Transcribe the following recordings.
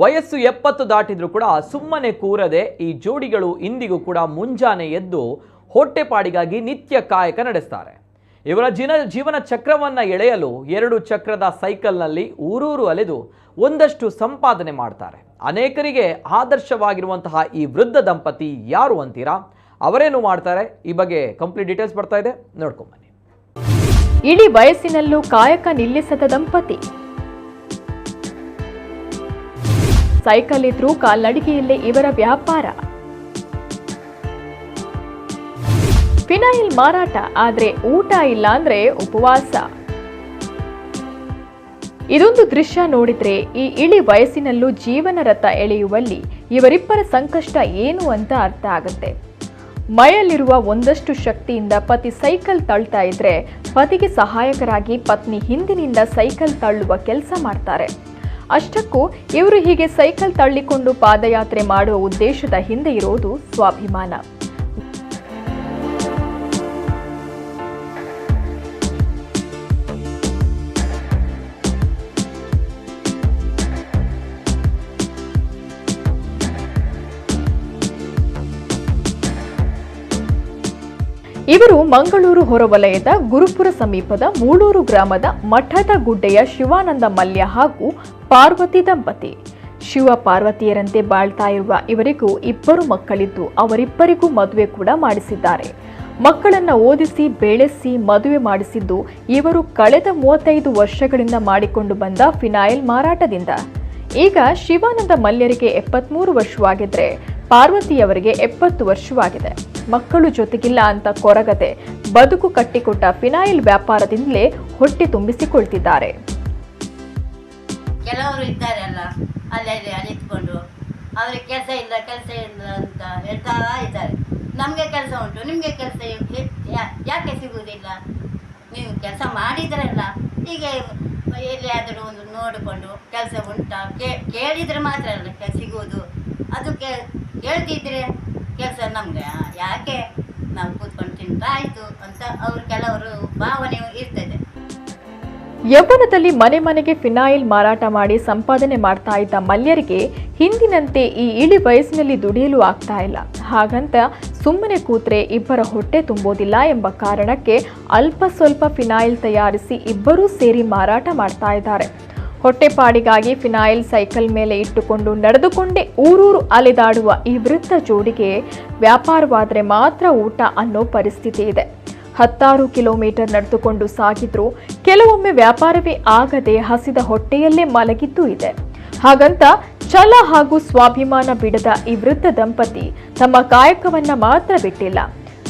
ವಯಸ್ಸು ಎಪ್ಪತ್ತು ದಾಟಿದ್ರೂ ಕೂಡ ಸುಮ್ಮನೆ ಕೂರದೆ ಈ ಜೋಡಿಗಳು ಇಂದಿಗೂ ಕೂಡ ಮುಂಜಾನೆ ಎದ್ದು ಹೊಟ್ಟೆಪಾಡಿಗಾಗಿ ನಿತ್ಯ ಕಾಯಕ ನಡೆಸ್ತಾರೆ. ಇವರ ಜಿನ, ಜೀವನ ಚಕ್ರವನ್ನು ಎಳೆಯಲು ಎರಡು ಚಕ್ರದ ಸೈಕಲ್ನಲ್ಲಿ ಊರೂರು ಅಲೆದು ಒಂದಷ್ಟು ಸಂಪಾದನೆ ಮಾಡ್ತಾರೆ. ಅನೇಕರಿಗೆ ಆದರ್ಶವಾಗಿರುವಂತಹ ಈ ವೃದ್ಧ ದಂಪತಿ ಯಾರು ಅಂತೀರಾ? ಅವರೇನು ಮಾಡ್ತಾರೆ? ಈ ಬಗ್ಗೆ ಕಂಪ್ಲೀಟ್ ಡೀಟೇಲ್ಸ್ ಬರ್ತಾ ಇದೆ. ನೋಡ್ಕೊಂಬನ್ನಿ ಇಡೀ ವಯಸ್ಸಿನಲ್ಲೂ ಕಾಯಕ ನಿಲ್ಲಿಸದ ದಂಪತಿ. ಸೈಕಲ್ ಇದ್ರೂ ಕಾಲ್ನಡಿಗೆಯಲ್ಲೇ ಇವರ ವ್ಯಾಪಾರ. ಫಿನೈಲ್ ಮಾರಾಟ, ಆದ್ರೆ ಊಟ ಇಲ್ಲ ಅಂದ್ರೆ ಉಪವಾಸ. ಇದೊಂದು ದೃಶ್ಯ ನೋಡಿದ್ರೆ ಈ ಇಳಿ ವಯಸ್ಸಿನಲ್ಲೂ ಜೀವನ ರಥ ಎಳೆಯುವಲ್ಲಿ ಇವರಿಬ್ಬರ ಸಂಕಷ್ಟ ಏನು ಅಂತ ಅರ್ಥ ಆಗುತ್ತೆ. ಮೈಯಲ್ಲಿರುವ ಒಂದಷ್ಟು ಶಕ್ತಿಯಿಂದ ಪತಿ ಸೈಕಲ್ ತಳ್ತಾ ಇದ್ರೆ, ಪತಿಗೆ ಸಹಾಯಕರಾಗಿ ಪತ್ನಿ ಹಿಂದಿನಿಂದ ಸೈಕಲ್ ತಳ್ಳುವ ಕೆಲಸ ಮಾಡ್ತಾರೆ. ಅಷ್ಟಕ್ಕೂ ಇವರು ಹೀಗೆ ಸೈಕಲ್ ತಳ್ಳಿಕೊಂಡು ಪಾದಯಾತ್ರೆ ಮಾಡುವ ಉದ್ದೇಶದ ಹಿಂದೆ ಇರೋದು ಸ್ವಾಭಿಮಾನ. ಇವರು ಮಂಗಳೂರು ಹೊರವಲಯದ ಗುರುಪುರ ಸಮೀಪದ ಮೂಳೂರು ಗ್ರಾಮದ ಮಠದ ಗುಡ್ಡೆಯ ಶಿವಾನಂದ ಮಲ್ಯ ಹಾಗೂ ಪಾರ್ವತಿ ದಂಪತಿ. ಶಿವ ಪಾರ್ವತಿಯರಂತೆ ಬಾಳ್ತಾ ಇರುವ ಇವರಿಗೂ ಇಬ್ಬರು ಮಕ್ಕಳಿದ್ದು ಅವರಿಬ್ಬರಿಗೂ ಮದುವೆ ಕೂಡ ಮಾಡಿಸಿದ್ದಾರೆ. ಮಕ್ಕಳನ್ನ ಓದಿಸಿ, ಬೆಳೆಸಿ, ಮದುವೆ ಮಾಡಿಸಿದ್ದು ಇವರು ಕಳೆದ ಮೂವತ್ತೈದು ವರ್ಷಗಳಿಂದ ಮಾಡಿಕೊಂಡು ಬಂದ ಫಿನಾಯಿಲ್ ಮಾರಾಟದಿಂದ. ಈಗ ಶಿವಾನಂದ ಮಲ್ಯರಿಗೆ ಎಪ್ಪತ್ಮೂರು ವರ್ಷವಾಗಿದ್ರೆ ಪಾರ್ವತಿಯವರಿಗೆ ಎಪ್ಪತ್ತು ವರ್ಷವಾಗಿದೆ. ಮಕ್ಕಳು ಜೊತೆಗಿಲ್ಲ ಅಂತ ಕೊರಗದೆ ಬದುಕು ಕಟ್ಟಿಕೊಟ್ಟ ಫಿನಾಯಿಲ್ ವ್ಯಾಪಾರದಿಂದಲೇ ಹೊಟ್ಟೆ ತುಂಬಿಸಿಕೊಳ್ತಿದ್ದಾರೆ. ಕೆಲವರು ಇದ್ದಾರಲ್ಲ ಅಲ್ಲೇ ಅಲಿತ್ಕೊಂಡು ಅವ್ರಿಗೆ ಕೆಲಸ ಇಲ್ಲ ಕೆಲಸ ಇಲ್ಲ ಅಂತ ಹೇಳ್ತಾ ಇದ್ದಾರೆ. ನಮಗೆ ಕೆಲಸ ಉಂಟು, ನಿಮಗೆ ಕೆಲಸ ಯಾಕೆ ಸಿಗುವುದಿಲ್ಲ ನೀವು ಕೆಲಸ ಮಾಡಿದ್ರಲ್ಲ ಈಗ ಎಲ್ಲಿಯಾದರೂ ಒಂದು ನೋಡಿಕೊಂಡು ಕೆಲಸ ಉಂಟಾ? ಕೇಳಿದರೆ ಮಾತ್ರ ಅಲ್ಲ, ಸಿಗುವುದು. ಅದು ಕೇ ಕೇಳ್ತಿದ್ರೆ ಕೆಲಸ ನಮ್ಗೆ. ಯಾಕೆ? ನಾವು ಕೂತ್ಕೊಂಡು ತಿಂತಾ ಆಯಿತು ಅಂತ ಅವ್ರ ಕೆಲವರು ಭಾವನೆ ಇರ್ತದೆ. ಯೌವನದಲ್ಲಿ ಮನೆ ಮನೆಗೆ ಫಿನಾಯಿಲ್ ಮಾರಾಟ ಮಾಡಿ ಸಂಪಾದನೆ ಮಾಡ್ತಾ ಇದ್ದ ಮಲ್ಯರಿಗೆ ಹಿಂದಿನಂತೆ ಈ ಇಳಿ ವಯಸ್ಸಿನಲ್ಲಿ ದುಡಿಯಲು ಆಗ್ತಾ ಇಲ್ಲ. ಹಾಗಂತ ಸುಮ್ಮನೆ ಕೂತ್ರೆ ಇಬ್ಬರ ಹೊಟ್ಟೆ ತುಂಬೋದಿಲ್ಲ ಎಂಬ ಕಾರಣಕ್ಕೆ ಅಲ್ಪ ಸ್ವಲ್ಪ ಫಿನಾಯಿಲ್ ತಯಾರಿಸಿ ಇಬ್ಬರೂ ಸೇರಿ ಮಾರಾಟ ಮಾಡ್ತಾ ಇದ್ದಾರೆ. ಹೊಟ್ಟೆಪಾಡಿಗಾಗಿ ಫಿನಾಯಿಲ್ ಸೈಕಲ್ ಮೇಲೆ ಇಟ್ಟುಕೊಂಡು ನಡೆದುಕೊಂಡೇ ಊರೂರು ಅಲೆದಾಡುವ ಈ ವೃತ್ತ ಜೋಡಿಗೆ ವ್ಯಾಪಾರವಾದರೆ ಮಾತ್ರ ಊಟ ಅನ್ನೋ ಪರಿಸ್ಥಿತಿ ಇದೆ. ಹತ್ತಾರು ಕಿಲೋಮೀಟರ್ ನಡೆದುಕೊಂಡು ಸಾಗಿದ್ರು ಕೆಲವೊಮ್ಮೆ ವ್ಯಾಪಾರವೇ ಆಗದೆ ಹಸಿದ ಹೊಟ್ಟೆಯಲ್ಲೇ ಮಲಗಿದ್ದೂ ಇದೆ. ಹಾಗಂತ ಛಲ ಹಾಗೂ ಸ್ವಾಭಿಮಾನ ಬಿಡದ ಈ ವೃದ್ಧ ದಂಪತಿ ತಮ್ಮ ಕಾಯಕವನ್ನ ಮಾತ್ರ ಬಿಟ್ಟಿಲ್ಲ.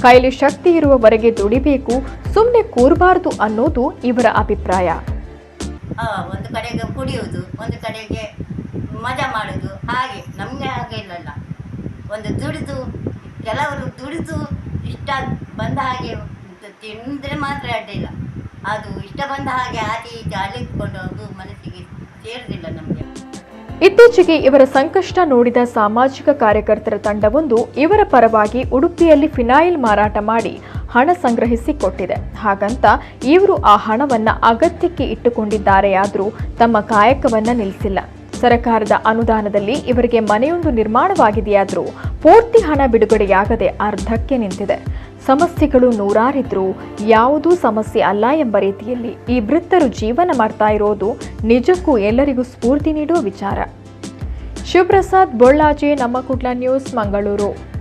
ಕೈಲಿ ಶಕ್ತಿ ಇರುವವರೆಗೆ ದುಡಿಬೇಕು ಸುಮ್ಮನೆ ಕೂರಬಾರದು ಅನ್ನೋದು ಇವರ ಅಭಿಪ್ರಾಯ. ಕುಡಿಯುವುದು ಒಂದು ಕಡೆಗೆ ಮಜಾ ಮಾಡೋದು, ಹಾಗೆ ನಮಗೆ ಹಾಗೆ ಇಲ್ಲಲ್ಲ. ಒಂದು ದುಡಿದು, ಕೆಲವರು ದುಡಿದು ಇಷ್ಟ ಬಂದ ಹಾಗೆ ತಿಂದರೆ ಮಾತ್ರ ಅಡ್ಡಿಲ್ಲ ಅದು ಇಷ್ಟ ಬಂದ ಹಾಗೆ ಆಚೆ ಈಚೆ ಅಲ್ಲಿಕೊಂಡು ಅದು ಮನಸ್ಸಿಗೆ ಸೇರುದಿಲ್ಲ ನಮಗೆ. ಇತ್ತೀಚೆಗೆ ಇವರ ಸಂಕಷ್ಟ ನೋಡಿದ ಸಾಮಾಜಿಕ ಕಾರ್ಯಕರ್ತರ ತಂಡವೊಂದು ಇವರ ಪರವಾಗಿ ಉಡುಪಿಯಲ್ಲಿ ಫಿನಾಯಿಲ್ ಮಾರಾಟ ಮಾಡಿ ಹಣ ಸಂಗ್ರಹಿಸಿ ಕೊಟ್ಟಿದೆ. ಹಾಗಂತ ಇವರು ಆ ಹಣವನ್ನು ಅಗತ್ಯಕ್ಕೆ ಇಟ್ಟುಕೊಂಡಿದ್ದಾರೆಯಾದರೂ ತಮ್ಮ ಕಾಯಕವನ್ನು ನಿಲ್ಲಿಸಿಲ್ಲ. ಸರ್ಕಾರದ ಅನುದಾನದಲ್ಲಿ ಇವರಿಗೆ ಮನೆಯೊಂದು ನಿರ್ಮಾಣವಾಗಿದೆಯಾದರೂ ಪೂರ್ತಿ ಹಣ ಬಿಡುಗಡೆಯಾಗದೆ ಅರ್ಧಕ್ಕೆ ನಿಂತಿದೆ. ಸಮಸ್ಯೆಗಳು ನೂರಾರಿದ್ರೂ ಯಾವುದೂ ಸಮಸ್ಯೆ ಅಲ್ಲ ಎಂಬ ರೀತಿಯಲ್ಲಿ ಈ ವೃತ್ತರು ಜೀವನ ಮಾಡ್ತಾ ಇರೋದು ನಿಜಕ್ಕೂ ಎಲ್ಲರಿಗೂ ಸ್ಫೂರ್ತಿ ನೀಡುವ ವಿಚಾರ. ಶಿವಪ್ರಸಾದ್, ಬೊಳ್ಳಾಜೆ, ನಮ್ಮ ಕುಟ್ಲ ನ್ಯೂಸ್, ಮಂಗಳೂರು.